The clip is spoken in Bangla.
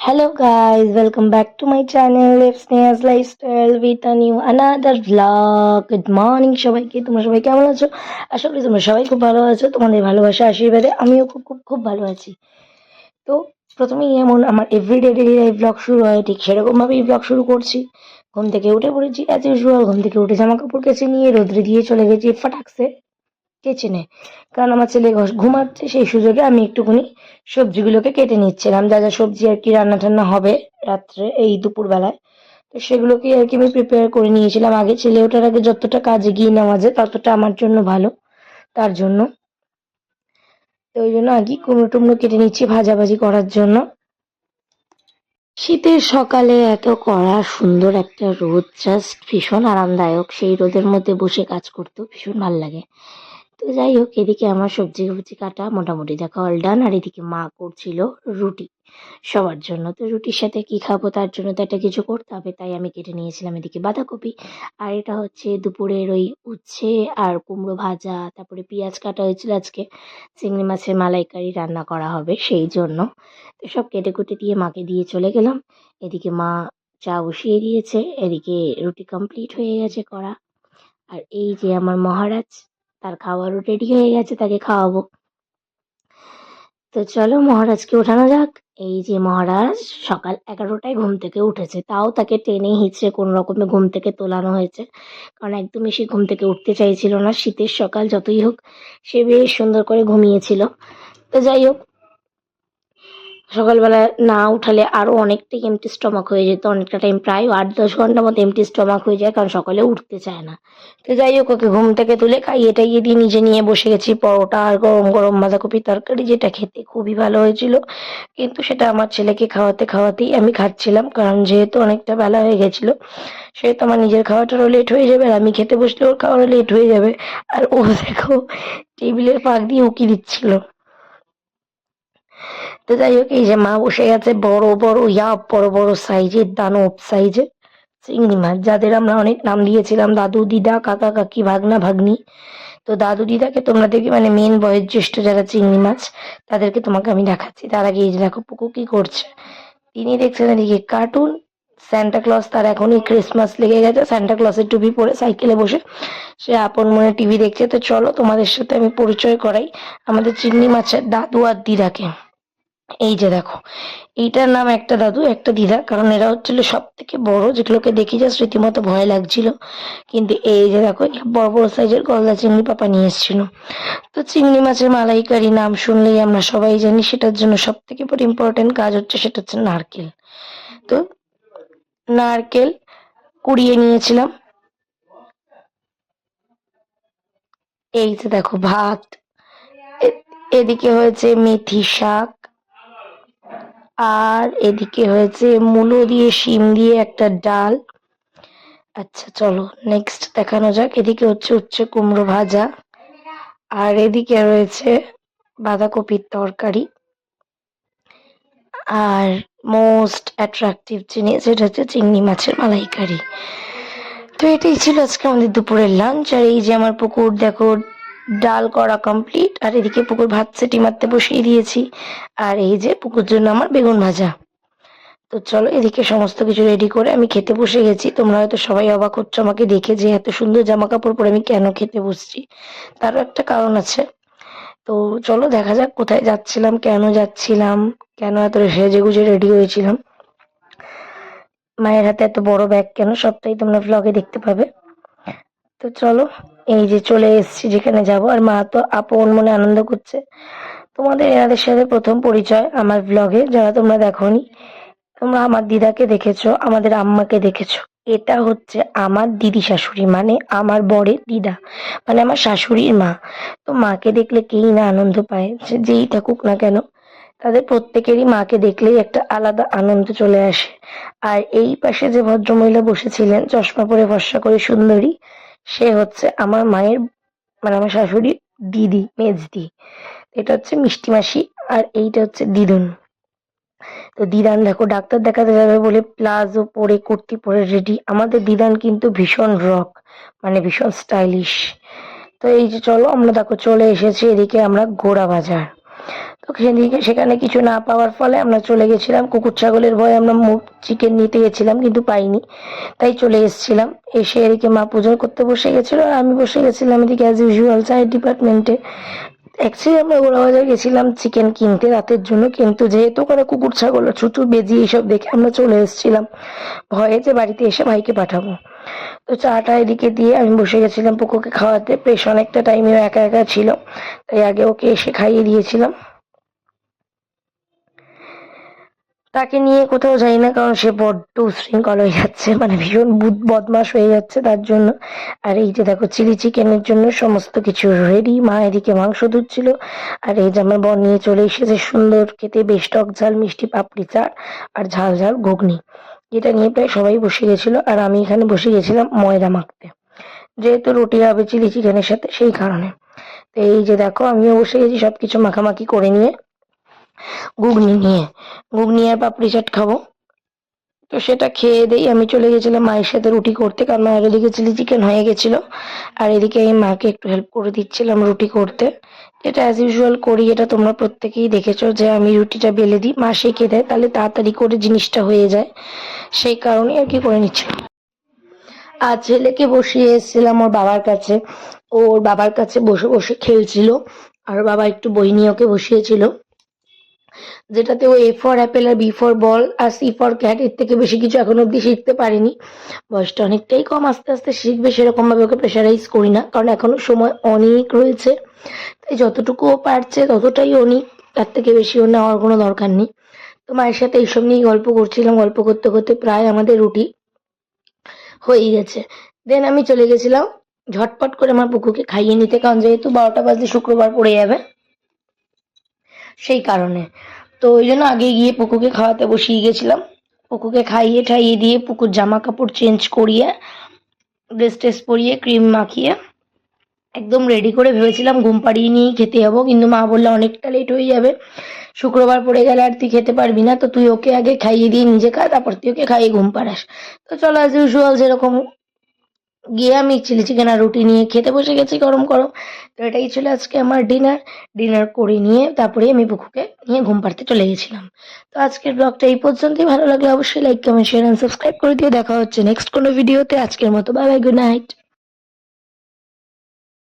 Hello guys, welcome back to my channel Live Sneha's Lifestyle with a new another vlog. Good morning সবাইকে। তোমরা সবাই কেমন আছো? আশা করি তোমরা সবাই খুব ভালো আছো। তোমাদের ভালোবাসা আশীর্বাদে আমিও খুব খুব খুব ভালো আছি। তো প্রথমেই এমন আমার এভরিডে ডেলি লাইফ ব্লগ শুরু হয়। ঠিক সেরকম ভাবেই ব্লগ শুরু করছি। ঘুম থেকে উঠে পড়েছি অ্যাজ ইউজুয়াল ঘুম থেকে উঠে জামা কাপড় কেচে নিয়ে রোদ্রে দিয়ে চলে গেছি ফাটাকসে কিচেনে কারণ আমার ছেলে ঘুমাচ্ছে, সেই সুযোগে আমি একটুখানি সবজিগুলোকে কেটে নিচ্ছিলাম। যা যা সবজি আর কি রান্না টান্না হবে রাত্রে, এই দুপুর বেলায় তো সেগুলোকে আর কি আমি প্রিপেয়ার করে নিয়েছিলাম। আগে ছেলে ওঠার আগে যতটা কাজে গিয়ে নেওয়া যায়, ততটা আমার জন্য ভালো, তার জন্য। তো ওই জন্য আগে কুমড়ো টুমড়ো কেটে নিচ্ছি ভাজাভাজি করার জন্য। শীতের সকালে এত কড়া, সুন্দর একটা রোদ জাস্ট ভীষণ আরামদায়ক। সেই রোদের মধ্যে বসে কাজ করতেও ভীষণ ভালো লাগে। তো যাই হোক, এদিকে আমার সবজি ফবজি কাটা মোটামুটি দেখা অল ডান আর এদিকে মা করছিল রুটি সবার জন্য। তো রুটির সাথে কি খাব তার জন্য তো একটা কিছু করতে হবে, তাই আমি কেটে নিয়েছিলাম এদিকে বাঁধাকপি। আর এটা হচ্ছে দুপুরের ওই উচ্ছে আর কুমড়ো ভাজা, তারপরে পেঁয়াজ কাটা হয়েছিল আজকে। চিংড়ি মাছের মালাইকারি রান্না করা হবে সেই জন্য। তো সব কেটে কুটে দিয়ে মাকে দিয়ে চলে গেলাম। এদিকে মা চা বসিয়ে দিয়েছে, এদিকে রুটি কমপ্লিট হয়ে গেছে করা। আর এই যে আমার মহারাজ তার খাওয়ারও রেডি হয়ে গেছে, তাকে খাওয়াবো। তো চলো মহারাজকে ওঠানো যাক। এই যে মহারাজ, সকাল এগারোটায় ঘুম থেকে উঠেছে। তাও তাকে টেনে হিচড়ে কোনো রকমে ঘুম থেকে তোলানো হয়েছে। কারণ একদমই সে ঘুম থেকে উঠতে চাইছিল না। শীতের সকাল যতই হোক, সে বেশ সুন্দর করে ঘুমিয়েছিল। তো যাই হোক সকালবেলা না উঠালে আরও অনেকটাই এমটি স্টমাক হয়ে যেত। অনেকটা টাইম প্রায় আট দশ ঘণ্টার মতো এমটি স্টমাক হয়ে যায়, কারণ সকালে উঠতে চায় না। তো যাই হোক, ওকে ঘুম থেকে তুলে খাইয়ে টাইয়ে দিয়ে নিজে নিয়ে বসে গেছি। পরোটা আর গরম গরম বাঁধাকপির তরকারি, যেটা খেতে খুবই ভালো হয়েছিল। কিন্তু সেটা আমার ছেলেকে খাওয়াতে খাওয়াতেই আমি খাচ্ছিলাম, কারণ যেহেতু অনেকটা বেলা হয়ে গেছিল, সেহেতু আমার নিজের খাওয়াটারও লেট হয়ে যাবে আর আমি খেতে বসলে ওর খাওয়ারও লেট হয়ে যাবে। আর ও দেখো, টেবিলের ফাঁক দিয়ে উকি দিচ্ছিল। তো যাই হোক, এই যে মা বসে গেছে বড় বড়, ইয়া, বড় বড় সাইজের, দানব সাইজের চিংড়ি মাছ, যাদের আমরা অনেক নাম দিয়েছিলাম, দাদু, দিদা, কাকা, কাকি, ভাগনা, ভাগ্নি। তো দাদু, দিদাকে তোমরা দেখবে মানে মেন বয়োজ্যেষ্ঠ যারা চিংড়ি মাছ, তাদেরকে তোমাকে আমি দেখাচ্ছি। তার আগে এই যে দেখো, পুকু কি করছে। তিনি দেখছেন এদিকে কার্টুন স্যান্টা ক্লজ তার এখনই ক্রিসমাস লেগে গেছে। স্যান্টা ক্লজের টুপি পরে সাইকেলে বসে সে আপন মনে টিভি দেখছে। তো চলো তোমাদের সাথে আমি পরিচয় করাই আমাদের চিংড়ি মাছের দাদু আর দিদাকে। এই যে দেখো, এইটার নাম একটা দাদু, একটা দিদা, কারণ এরা হচ্ছিল সব থেকে বড়, যেগুলোকে দেখি যা রীতিমতো ভয় লাগছিল। কিন্তু এই যে দেখো বড় বড় সাইজের গলদা চিংড়ি পাপা নিয়ে এসেছিল। তো চিংড়ি মাছের মালাইকারি নাম শুনলেই আমরা সবাই জানি, সেটার জন্য সব থেকে বড় ইম্পর্টেন্ট কাজ হচ্ছে সেটা হচ্ছে নারকেল। তো নারকেল কুড়িয়ে নিয়েছিলাম। এই যে দেখো ভাত এদিকে হয়েছে মেথি শাক আর এদিকে হয়েছে মূলো দিয়ে শিম দিয়ে একটা ডাল। আচ্ছা চলো নেক্সট দেখানো যাক। এদিকে হচ্ছে উচ্ছে কুমড়ো ভাজা। আর এদিকে রয়েছে বাঁধাকপির তরকারি। আর মোস্ট অ্যাট্রাকটিভ জিনিস যেটা হচ্ছে চিংড়ি মাছের মালাইকারি। তো এটাই ছিল আজকে আমাদের দুপুরের লাঞ্চ আর এই যে আমার পুকুর দেখো ডাল করা কমপ্লিট আর এদিকে পুকুর ভাত সেটি মারতে বসিয়ে দিয়েছি। আর এই যে পুকুর জন্য আমার বেগুন ভাজা। তো চলো এদিকে সমস্ত কিছু রেডি করে আমি খেতে বসে গেছি। তোমরা হয়তো সবাই অবাক হচ্ছ আমাকে দেখে যে এত সুন্দর জামা কাপড় পরে আমি কেন খেতে বসছি। তারও একটা কারণ আছে। তো চলো দেখা যাক কোথায় যাচ্ছিলাম, কেন যাচ্ছিলাম, কেন এত সেজে গুজে রেডি হয়েছিলাম। মায়ের হাতে এত বড় ব্যাগ কেন? সবটাই তোমরা ভ্লগে দেখতে পাবে। তো চলো, এই যে চলে এসেছি যেখানে যাব। আর মা তো আপন মনে আনন্দ করছে। তোমাদের এনাদের সাথে প্রথম পরিচয় আমার ব্লগে যারা তোমরা দেখোনি, তোমরা আমার দিদাকে দেখেছ, আমাদের আম্মাকে দেখেছ। এটা হচ্ছে আমার দিদি শাশুড়ি মানে আমার বরের দিদা মানে আমার শাশুড়ির মা। তো মাকে দেখলে কেই না আনন্দ পায়? যেই থাকুক না কেন, তাদের প্রত্যেকেরই মাকে দেখলেই একটা আলাদা আনন্দ চলে আসে। আর এই পাশে যে ভদ্রমহিলা বসেছিলেন, চশমা পরে ভরসা করে সুন্দরী সে হচ্ছে আমার মায়ের মানে আমার শাশুড়ি দিদি, মেজদি। এটা হচ্ছে মিষ্টি মাসি আর এইটা হচ্ছে দিদুন। তো দিদান দেখো, ডাক্তার দেখাতে যাবে বলে প্লাজো পরে, কুর্তি পরে রেডি আমাদের দিদান কিন্তু ভীষণ রক মানে ভীষণ স্টাইলিশ তো এই যে চলো, আমরা দেখো চলে এসেছি এদিকে আমরা গোড়া বাজার। তো সেদিকে সেখানে কিছু না পাওয়ার ফলে আমরা চলে গেছিলাম। কুকুর ছাগলের ভয়ে আমরা চিকেন নিতে গেছিলাম, কিন্তু পাইনি। তাই চলে এসেছিলাম। এসে এদিকে মা পুজো করতে বসে গেছিল আর আমি বসে গেছিলাম এদিকে অ্যাজ ইউজুয়াল চায়ের ডিপার্টমেন্টে অ্যাকচুয়ালি আমরা ওড়াবাজার গেছিলাম চিকেন কিনতে রাতের জন্য, কিন্তু যেহেতু ওখানে কুকুর ছাগল ছুচু বেজি এইসব দেখে আমরা চলে এসেছিলাম। ভয়ে যে বাড়িতে এসে ভাইকে পাঠাবো। তো চাটা এদিকে দিয়ে আমি বসে গেছিলাম পুকুরকে খাওয়াতে। বেশ অনেকটা টাইমে একা একা ছিল, তাই আগে ওকে এসে খাইয়ে দিয়েছিলাম। তাকে নিয়ে কোথাও যাই না, কারণ সে বড্ড উশৃঙ্খল হয়ে যাচ্ছে মানে ভীষণ বুদ- বদমাশ হয়ে যাচ্ছে তার জন্য। আর এই যে দেখো, চিলি চিকেনের জন্য সমস্ত কিছু রেডি মা এদিকে মাংস ধুচ্ছিল, আর এই যে আমার বর নিয়ে চলে এসেছে সুন্দর খেতে, বেশ টক ঝাল, মিষ্টি পাপড়ি, চাট, আর ঝাল ঝাল ঘুগনি। যেটা নিয়ে প্রায় সবাই বসে গেছিল, আর আমি এখানে বসে গেছিলাম ময়দা মাখতে। যেহেতু রুটি হবে চিলি চিকেনের সাথে সেই কারণে। তো এই যে দেখো, আমিও বসে গেছি সবকিছু মাখামাখি করে নিয়ে, ঘুগনি নিয়ে। ঘুগনি আর পাপড়ি চাট খাব। তো সেটা খেয়ে দেই, আমি চলে গেছিলাম মায়ের সাথে রুটি করতে, কারণ মায়ের ওদিকে চিলি চিকেন হয়ে গেছিল। আর এদিকে আমি মাকে একটু হেল্প করে দিচ্ছিলাম রুটি করতে। যেটা অ্যাজ ইউজুয়াল করি, এটা তোমরা প্রত্যেকেই দেখেছ যে আমি রুটিটা বেলে দিই মা সেঁকে দেয়, তাহলে তাড়াতাড়ি করে জিনিসটা হয়ে যায়। সেই কারণে আর কি করে নিচ্ছিলাম আর ছেলেকে বসিয়ে এসেছিলাম ওর বাবার কাছে। ওর বাবার কাছে বসে বসে খেলছিল। আর বাবা একটু বই নিয়ে ওকে বসিয়েছিল। যেটাতে ও এ ফর অ্যাপেল আর বি ফর বল আর সি ফর ক্যাট এর থেকে বেশি কিছু এখন অব্দি শিখতে পারিনি। বয়সটা অনেকটাই কম, আস্তে আস্তে শিখবে সেরকম ভাবে ওকে প্রেশারাইজ করি না। কারণ এখনও সময় অনেক রয়েছে। তাই যতটুকু ও পারছে, ততটাই ও নিক। তার থেকে বেশি ও নেওয়ার কোনো দরকার নেই। তো মায়ের সাথে এইসব নিয়েই গল্প করছিলাম। গল্প করতে করতে প্রায় আমাদের রুটি হয়ে গেছে। দেন আমি চলে গেছিলাম। ঝটপট করে আমার পুকুকে খাইয়ে নিতে, কারণ যেহেতু বারোটা বাজলে শুক্রবার পড়ে যাবে সেই কারণে। তো ওই জন্য আগে গিয়ে পুকুকে খাওয়াতে বসিয়ে গেছিলাম। পুকুকে খাইয়ে ঠাইয়ে দিয়ে পুকুর জামা কাপড় চেঞ্জ করিয়ে ড্রেস টেস পরিয়ে ক্রিম মাখিয়ে একদম রেডি করে ভেবেছিলাম ঘুম পাড়িয়ে নিয়েই খেতে যাব, কিন্তু মা বললে অনেকটা লেট হয়ে যাবে। শুক্রবার পড়ে গেলে আর তুই খেতে পারবি না, তো তুই ওকে আগে খাইয়ে দিয়ে নিজে খা, তারপর তুই ওকে খাইয়ে ঘুম পাড়াস। তো চলো অ্যাজ ইউজুয়াল যেরকম গিয়ে আমি চিলি চিকেন আর রুটি নিয়ে খেতে বসে গেছি গরম গরম। তো এটাই ছিল আজকে আমার ডিনার ডিনার করে নিয়ে তারপরে আমি বুকুকে নিয়ে ঘুম পাড়তে চলে গেছিলাম। তো আজকের ব্লগটা এই পর্যন্তই। ভালো লাগলে অবশ্যই like comment share and subscribe করে দিয়ে দেখা হচ্ছে নেক্সট কোনো ভিডিওতে আজকের মতো বাই বাই গুড নাইট